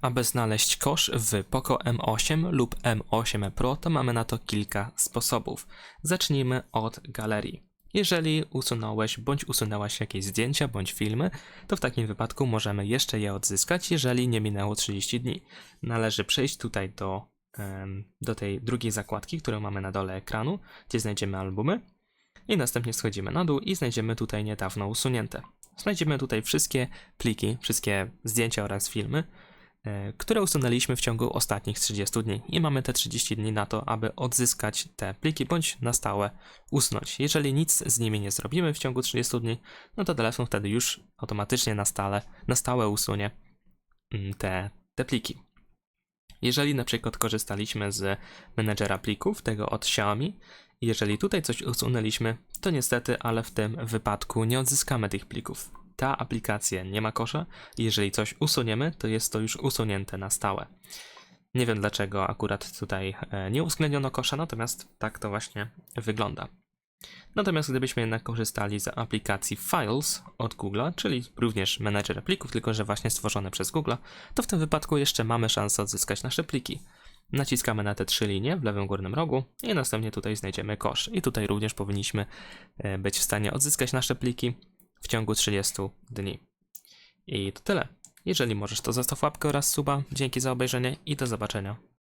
Aby znaleźć kosz w Poco M8 lub M8 Pro, to mamy na to kilka sposobów. Zacznijmy od galerii. Jeżeli usunąłeś bądź usunęłaś jakieś zdjęcia bądź filmy, to w takim wypadku możemy jeszcze je odzyskać, jeżeli nie minęło 30 dni. Należy przejść tutaj do, do tej drugiej zakładki, którą mamy na dole ekranu, gdzie znajdziemy albumy. I następnie schodzimy na dół i znajdziemy tutaj niedawno usunięte. Znajdziemy tutaj wszystkie pliki, wszystkie zdjęcia oraz filmy, które usunęliśmy w ciągu ostatnich 30 dni. I mamy te 30 dni na to, aby odzyskać te pliki bądź na stałe usunąć. Jeżeli nic z nimi nie zrobimy w ciągu 30 dni, no to telefon wtedy już automatycznie na stale, na stałe usunie mm, te, te pliki. Jeżeli na przykład korzystaliśmy z menedżera plików, tego od Xiaomi, jeżeli tutaj coś usunęliśmy, to niestety, ale w tym wypadku nie odzyskamy tych plików. Ta aplikacja nie ma kosza i jeżeli coś usuniemy, to jest to już usunięte na stałe. Nie wiem dlaczego akurat tutaj e, nie uwzględniono kosza, natomiast tak to właśnie wygląda. Natomiast gdybyśmy jednak korzystali z aplikacji Files od Google'a, czyli również menedżer plików, tylko że właśnie stworzone przez Google, to w tym wypadku jeszcze mamy szansę odzyskać nasze pliki. Naciskamy na te trzy linie w lewym górnym rogu i następnie tutaj znajdziemy kosz. I tutaj również powinniśmy e, być w stanie odzyskać nasze pliki ciągu 30 dni. I to tyle. Jeżeli możesz, to zostaw łapkę oraz suba. Dzięki za obejrzenie i do zobaczenia.